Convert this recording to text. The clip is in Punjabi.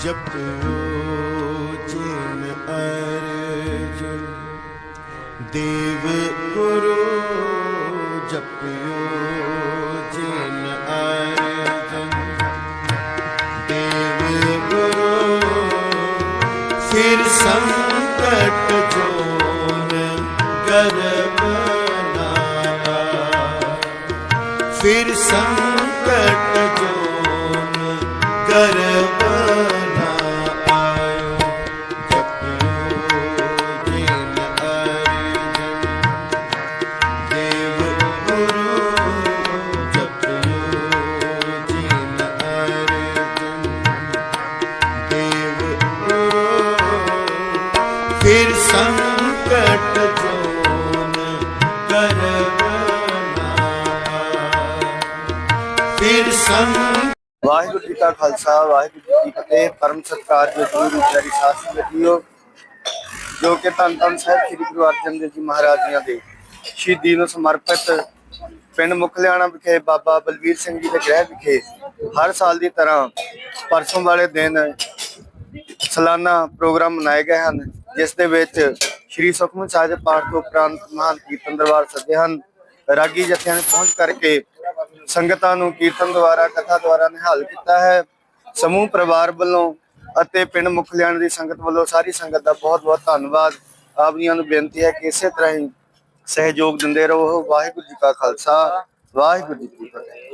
ਜਪਿਓ ਜਿਨ ਅਰਜੁਨ ਦੇਵ ਗੁਰੂ ਜਪਿਓ ਜਿਨ ਅਰਜੁਨ ਦੇਵ ਗੁਰੂ ਫਿਰ ਸੰਕਟ ਜੋਨ ਗਰਬ ਨਾਇਆ ਫਿਰ ਸੰਕਟ ਜੋਨ ਗਰਬ ਸੰਕਟ ਜੋਨ ਕਰਬ ਫਿਰ ਸੰਕਟ ਵਾਹਿਗੁਰੂ ਜੀ ਕਾ ਖਾਲਸਾ, ਵਾਹਿਗੁਰੂ ਜੀ ਕੀ ਫਤਿਹ। ਪਰਮ ਸਤਿਕਾਰਯੋਗ ਗੁਰੂ ਪਿਆਰੀ ਸਾਸੀ ਬੇਟੀਓ ਜੋ ਕਿ ਧੰਨ ਧੰਨ ਸਾਹਿਬ ਸ੍ਰੀ ਗੁਰੂ ਅਰਜਨ ਦੇਵ ਜੀ ਮਹਾਰਾਜ ਜੀਆਂ ਦੇ ਸ਼ਹੀਦੀ ਨੂੰ ਸਮਰਪਿਤ ਪਿੰਡ ਮੁਖਲਿਆਣਾ ਵਿਖੇ, ਬਾਬਾ ਬਲਵੀਰ ਸਿੰਘ ਜੀ ਦੇ ਗ੍ਰਹਿ ਵਿਖੇ ਹਰ ਸਾਲ ਦੀ ਤਰ੍ਹਾਂ ਪਰਸੋਂ ਵਾਲੇ ਦਿਨ ਸਾਲਾਨਾ ਪ੍ਰੋਗਰਾਮ ਮਨਾਏ ਗਏ ਹਨ। ਜਿਸ ਦੇ ਵਿੱਚ ਸ਼੍ਰੀ ਸੁਖਮਨੀ ਸਾਹਿਬ ਦੇ ਪਾਠ ਤੋਂ ਉਪਰੰਤ ਮਹਾਨ ਕੀਰਤਨ ਦਰਬਾਰ ਸੱਦੇ ਹਨ। ਰਾਗੀ ਜਥਿਆਂ ਨੇ ਪਹੁੰਚ ਕਰਕੇ ਸੰਗਤਾਂ ਨੂੰ ਕੀਰਤਨ ਦੁਆਰਾ, ਕਥਾ ਦੁਆਰਾ ਨਿਹਾਲ ਕੀਤਾ ਹੈ। ਸਮੂਹ ਪਰਿਵਾਰ ਵੱਲੋਂ ਅਤੇ ਪਿੰਡ ਮੁਖਲਿਆਣ ਦੀ ਸੰਗਤ ਵੱਲੋਂ ਸਾਰੀ ਸੰਗਤ ਦਾ ਬਹੁਤ ਬਹੁਤ ਧੰਨਵਾਦ। ਆਪ ਜੀਆਂ ਨੂੰ ਬੇਨਤੀ ਹੈ ਕਿ ਇਸੇ ਤਰ੍ਹਾਂ ਹੀ ਸਹਿਯੋਗ ਦਿੰਦੇ ਰਹੋ। ਵਾਹਿਗੁਰੂ ਜੀ ਕਾ ਖਾਲਸਾ, ਵਾਹਿਗੁਰੂ ਜੀ ਕੀ ਫਤਿਹ।